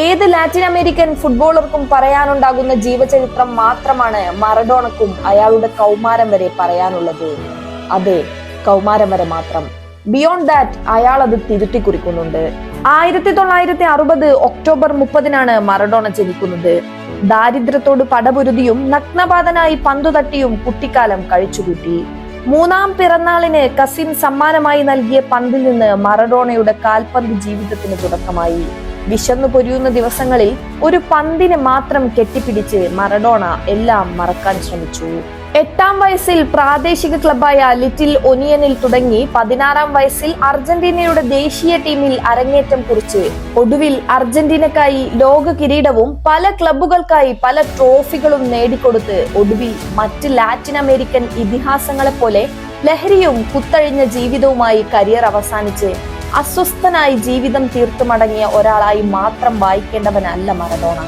ഏത് Latin American ഫുട്ബോളർക്കും പറയാനുണ്ടാകുന്ന ജീവചരിത്രം മാത്രമാണ് മറഡോണക്കും അയാളുടെ കൗമാരം വരെ പറയാനുള്ളത്. അതെ കൗമാരം വരെ മാത്രം. ബിയോണ്ട് ദാറ്റ് അയാൾ അത് തിരുത്തി കുറിക്കുന്നുണ്ട് ആയിരത്തി തൊള്ളായിരത്തി അറുപത് ഒക്ടോബർ മുപ്പതിനാണ് മറഡോണ ജനിക്കുന്നത്. ദാരിദ്ര്യത്തോട് പടപുരുതിയും നഗ്നപാതനായി പന്തുതട്ടിയും കുട്ടിക്കാലം കഴിച്ചുകൂട്ടി. മൂന്നാം പിറന്നാളിന് കസിൻ സമ്മാനമായി നൽകിയ പന്തിൽ നിന്ന് മറഡോണയുടെ കാൽപന്ത് ജീവിതത്തിന് തുടക്കമായി. വിശന്നു പൊരിയുന്ന ദിവസങ്ങളിൽ ഒരു പന്തിനെ മാത്രം കെട്ടിപ്പിടിച്ച് മറഡോണ എല്ലാം മറക്കാൻ ശ്രമിച്ചു. എട്ടാം വയസ്സിൽ പ്രാദേശിക ക്ലബായ ലിറ്റിൽ ഒനിയനിൽ തുടങ്ങി പതിനാറാം വയസ്സിൽ അർജന്റീനയുടെ ദേശീയ ടീമിൽ അരങ്ങേറ്റം കുറിച്ച് ഒടുവിൽ അർജന്റീനക്കായി ലോക കിരീടവും പല ക്ലബുകൾക്കായി പല ട്രോഫികളും നേടിക്കൊടുത്ത് ഒടുവിൽ മറ്റ് ലാറ്റിൻ അമേരിക്കൻ ഇതിഹാസങ്ങളെപ്പോലെ ലഹരിയും കുത്തഴിഞ്ഞ ജീവിതവുമായി കരിയർ അവസാനിച്ച് അസ്വസ്ഥനായി ജീവിതം തീർത്തു മടങ്ങിയ ഒരാളായി മാത്രം വായിക്കേണ്ടവനല്ല മറഡോണ.